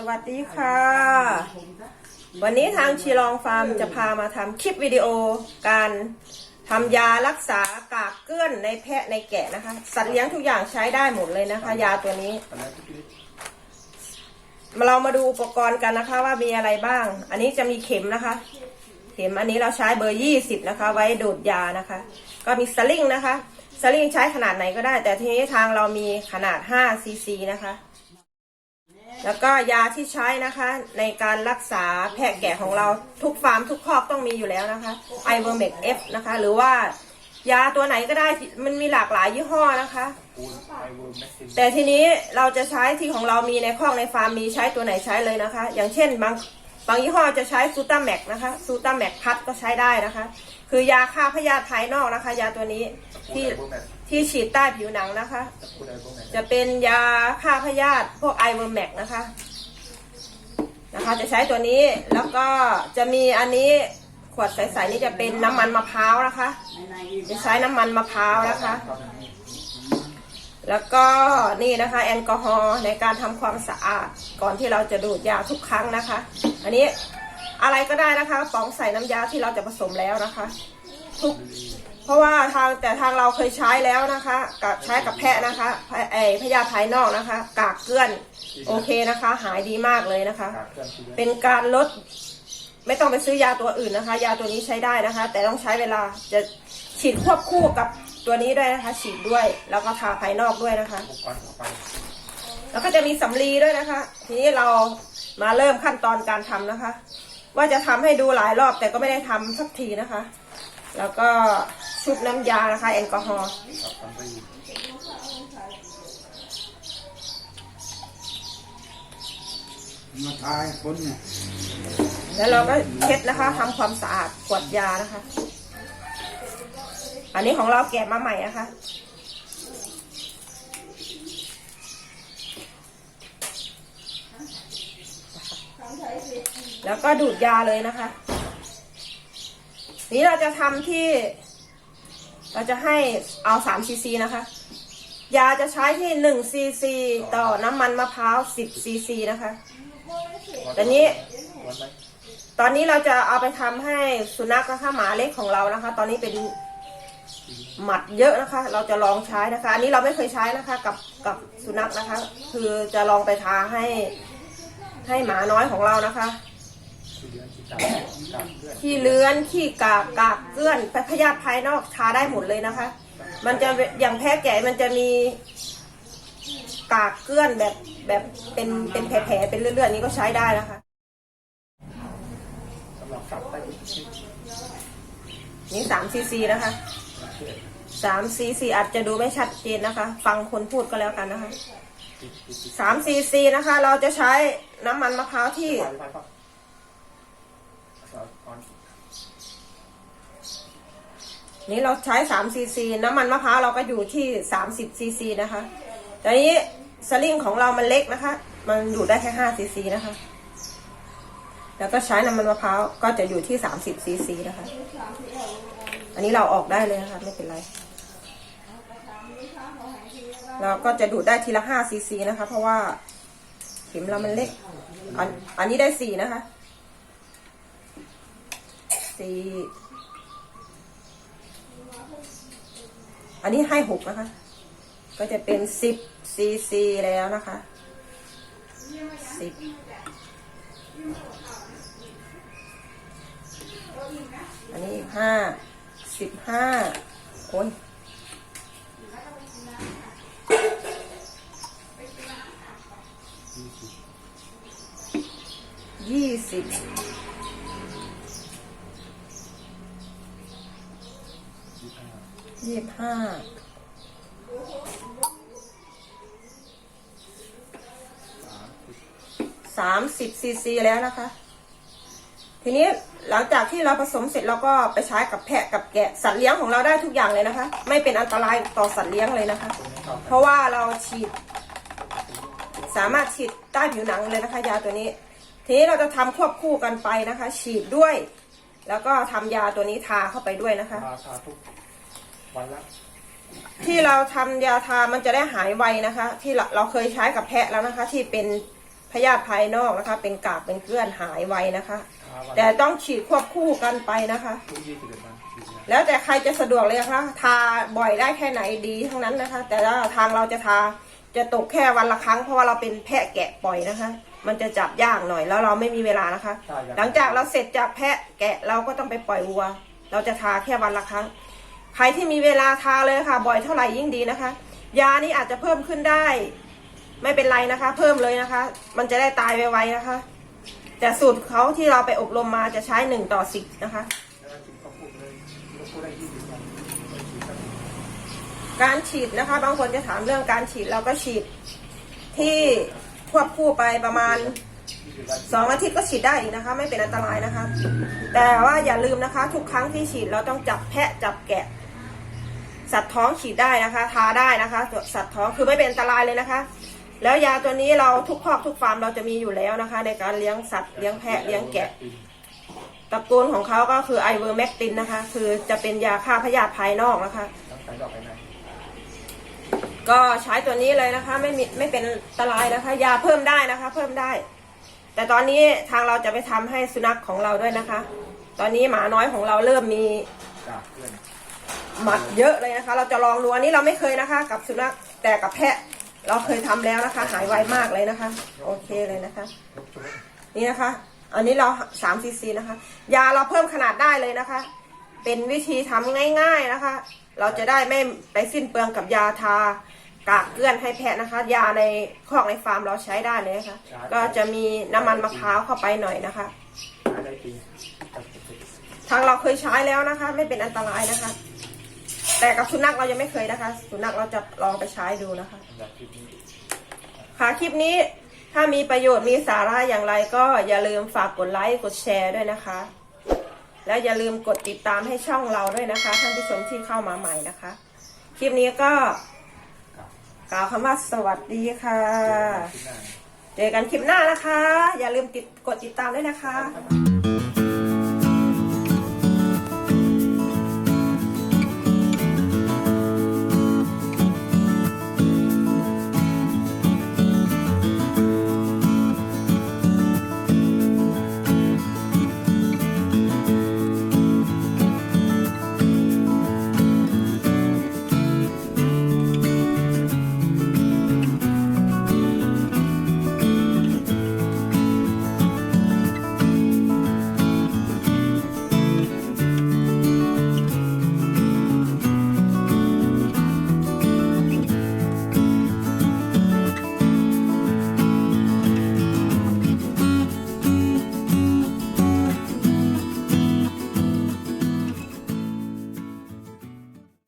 สวัสดีค่ะ วันนี้ทางชีลองฟาร์มจะพามาทำคลิปวิดีโอ การทำยารักษากากเกลื่อนในแพะในแกะนะคะ สัตว์เลี้ยงทุกอย่างใช้ได้หมดเลยนะคะ ยาตัวนี้ เรามาดูอุปกรณ์กันนะคะว่ามีอะไรบ้าง อันนี้จะมีเข็มนะคะ เข็มอันนี้เราใช้เบอร์ยี่สิบนะคะ ไว้ดูดยานะคะ ก็มีสลิงนะคะสลิงใช้ขนาดไหนก็ได้ แต่ทีนี้ทางเรามีขนาด5ซีซีนะคะ แล้วก็ยาที่ใช้นะคะ ในการรักษาแพะแกะของเราทุกฟาร์มทุกคอกต้องมีอยู่แล้วนะคะไอเวอร์เมกเอฟนะคะ หรือว่ายาตัวไหนก็ได้มันมีหลากหลายยี่ห้อนะคะ แต่ทีนี้เราจะใช้ที่ของเรามีในคอกในฟาร์มมีใช้ตัวไหนใช้เลยนะคะ อย่างเช่นบางบางยี่ห้อจะใช้ซูตาแม็กนะคะซูตาแม็กพัดก็ใช้ได้นะคะ คือยาฆ่าพยาธิภายนอกนะคะ ยาตัวนี้ที่ ที่ฉีดใต้ผิวหนังนะคะ จะเป็นยาฆ่าพยาธิพวกไอเวอร์แมกนะคะนะคะ จะใช้ตัวนี้แล้วก็จะมีอันนี้ขวดใสๆนี่จะเป็นน้ำมันมะพร้าวนะคะ จะใช้น้ำมันมะพร้าวนะคะ แล้วก็นี่นะคะแอลกอฮอล์ในการทำความสะอาดก่อนที่เราจะดูดยาทุกครั้งนะคะ อันนี้อะไรก็ได้นะคะป๋องใส่น้ำยาที่เราจะผสมแล้วนะคะ ทุก เพราะว่าทางแต่ทางเราเคยใช้แล้วนะคะกับใช้กับแพะนะคะไอพยาธิภายนอกนะคะ กากเกลื่อนโอเคนะคะ หายดีมากเลยนะคะ เป็นการลดไม่ต้องไปซื้อยาตัวอื่นนะคะ ยาตัวนี้ใช้ได้นะคะ แต่ต้องใช้เวลาจะฉีดควบคู่กับตัวนี้ด้วยนะคะ ฉีดด้วยแล้วก็ทาภายนอกด้วยนะคะ แล้วก็จะมีสำลีด้วยนะคะ ทีนี้เรามาเริ่มขั้นตอนการทำนะคะ ว่าจะทำให้ดูหลายรอบแต่ก็ไม่ได้ทำสักทีนะคะ แล้วก็ชุบน้ำยานะคะ แอลกอฮอล์มาทายคนเนี่ยแล้วเราก็เช็ดนะคะทำความสะอาดขวดยานะคะ อันนี้ของเราแกะมาใหม่นะคะ แล้วก็ดูดยาเลยนะคะ นี้เราจะทำที่ เราจะให้เอา3ซีซีนะคะ ยาจะใช้ที่1ซีซีต่อน้ำมันมะพร้าว10ซีซีนะคะแต่นี้ตอนนี้เราจะเอาไปทำให้สุนัขนะคะหมาเล็กของเรานะคะ ตอนนี้เป็นหมัดเยอะนะคะ เราจะลองใช้นะคะ อันนี้เราไม่เคยใช้นะคะ กับกับสุนัขนะคะ คือจะลองไปทาให้ให้หมาน้อยของเรานะคะ ขี้เลื้อนขี้กากกากเกลื่อนพยาธิภายนอกทาได้หมดเลยนะคะ มันจะอย่างแพ้แก่มันจะมีกากเกลื่อนแบบแบบเป็นเป็นแผลๆเป็นเลือดๆนี้ก็ใช้ได้นะคะสำหรับสับไตนี่สามซีซีนะคะสามซีซีอาจจะดูไม่ชัดเจนนะคะ ฟังคนพูดก็แล้วกันนะคะสามซีซีนะคะ เราจะใช้น้ำมันมะพร้าวที่ ไฟไฟฟังก่อน นี่เราใช้สามซีซีน้ำมันมะพร้าวเราก็อยู่ที่สามสิบซีซีนะคะแต่นี้สลิงของเรามันเล็กนะคะ มันอยู่ได้แค่ห้าซีซีนะคะ แล้วก็ใช้น้ำมันมะพร้าวก็จะอยู่ที่สามสิบซีซีนะคะ อันนี้เราออกได้เลยนะคะ ไม่เป็นไร เราก็จะดูดได้ทีละห้าซีซีนะคะ เพราะว่าเข็มเรามันเล็ก อันอันนี้ได้สี่นะคะ สี่ อันนี้ให้หกนะคะ ก็จะเป็นสิบซีซีแล้วนะคะสิบอันนี้ห้าสิบห้าโอ้ยยี่สิบ ยี่สิบห้าสามสิบซีซีแล้วนะคะ ทีนี้หลังจากที่เราผสมเสร็จเราก็ไปใช้กับแพะกับแกะสัตว์เลี้ยงของเราได้ทุกอย่างเลยนะคะ ไม่เป็นอันตรายต่อสัตว์เลี้ยงเลยนะคะ เพราะว่าเราฉีด สามารถฉีดใต้ผิวหนังเลยนะคะ ยาตัวนี้ ทีนี้เราจะทำควบคู่กันไปนะคะ ฉีดด้วย แล้วก็ทำยาตัวนี้ทาเข้าไปด้วยนะคะ วันละที่เราทำยาทามันจะได้หายไวนะคะ ที่เราเราเคยใช้กับแพะแล้วนะคะ ที่เป็นพยาธิภายนอกนะคะ เป็นกากเป็นเกลื่อนหายไวนะคะทาวันแต่ต้องฉีดควบคู่กันไปนะคะทุกยี่สิบเอ็ดวันฉีดยาแล้วแต่ใครจะสะดวกเลยนะคะทาบ่อยได้แค่ไหนดีทั้งนั้นนะคะ แต่ว่าทางเราจะทาจะตกแค่วันละครั้งเพราะว่าเราเป็นแพะแกะปล่อยนะคะ มันจะจับยากหน่อยแล้วเราไม่มีเวลานะคะ หลังจากเราเสร็จจากแพะแกะเราก็ต้องไปปล่อยวัว เราจะทาแค่วันละครั้ง ใครที่มีเวลาทาเลยค่ะ บ่อยเท่าไหร่ยิ่งดีนะคะ ยานี้อาจจะเพิ่มขึ้นได้ ไม่เป็นไรนะคะ เพิ่มเลยนะคะ มันจะได้ตายไวๆนะคะ แต่สูตรเขาที่เราไปอบรมมาจะใช้หนึ่งต่อสิบนะคะ การฉีดนะคะ บางคนจะถามเรื่องการฉีดเราก็ฉีดที่ควบคู่ไปประมาณยี่สิบวันสองอาทิตย์ก็ฉีดได้อีกนะคะ ไม่เป็นอันตรายนะคะ แต่ว่าอย่าลืมนะคะ ทุกครั้งที่ฉีดเราต้องจับแพะจับแกะ สัตว์ท้องฉีดได้นะคะ ทาได้นะคะ สัตว์ท้องคือไม่เป็นอันตรายเลยนะคะ แล้วยาตัวนี้เราทุกคอกทุกฟาร์มเราจะมีอยู่แล้วนะคะ ในการเลี้ยงสัตว์เลี้ยงแพะเลี้ยงแกะตระกูลของเขาก็คือไอเวอร์แมกตินนะคะ คือจะเป็นยาฆ่าพยาธิภายนอกนะคะ ก็ใช้ตัวนี้เลยนะคะ ไม่มีไม่เป็นอันตรายนะคะ ยาเพิ่มได้นะคะ เพิ่มได้ แต่ตอนนี้ทางเราจะไปทำให้สุนัขของเราด้วยนะคะ ตอนนี้หมาน้อยของเราเริ่มมี หมัดเยอะเลยนะคะ เราจะลองดูอันนี้เราไม่เคยนะคะ กับสุนัขแต่กับแพะเราเคยทำแล้วนะคะ หายไวมากเลยนะคะ โอเคเลยนะคะยกชุดนี่นะคะ อันนี้เราสามซีซีนะคะ ยาเราเพิ่มขนาดได้เลยนะคะ เป็นวิธีทำง่าย ๆนะคะ เราจะได้ไม่ไปสิ้นเปลืองกับยาทากากเกลื่อนให้แพะนะคะ ยาในคอกในฟาร์มเราใช้ได้เลยนะคะ ก็จะมีน้ำมันมะพร้าวเข้าไปหน่อยนะคะหาได้ปีจับเสร็จทางเราเคยใช้แล้วนะคะ ไม่เป็นอันตรายนะคะ แต่กับสุนัขเรายังไม่เคยนะคะ สุนัขเราจะลองไปใช้ดูนะคะอันดับคลิปนี้ค่ะคลิปนี้ถ้ามีประโยชน์มีสาระอย่างไรก็อย่าลืมฝากกดไลค์กดแชร์ด้วยนะคะ แล้วอย่าลืมกดติดตามให้ช่องเราด้วยนะคะ ท่านผู้ชมที่เข้ามาใหม่นะคะ คลิปนี้ก็ครับกล่าวคำว่าสวัสดีค่ะคลิปหน้าเจอกันคลิปหน้านะคะ อย่าลืมติดกดติดตามด้วยนะคะ ครับ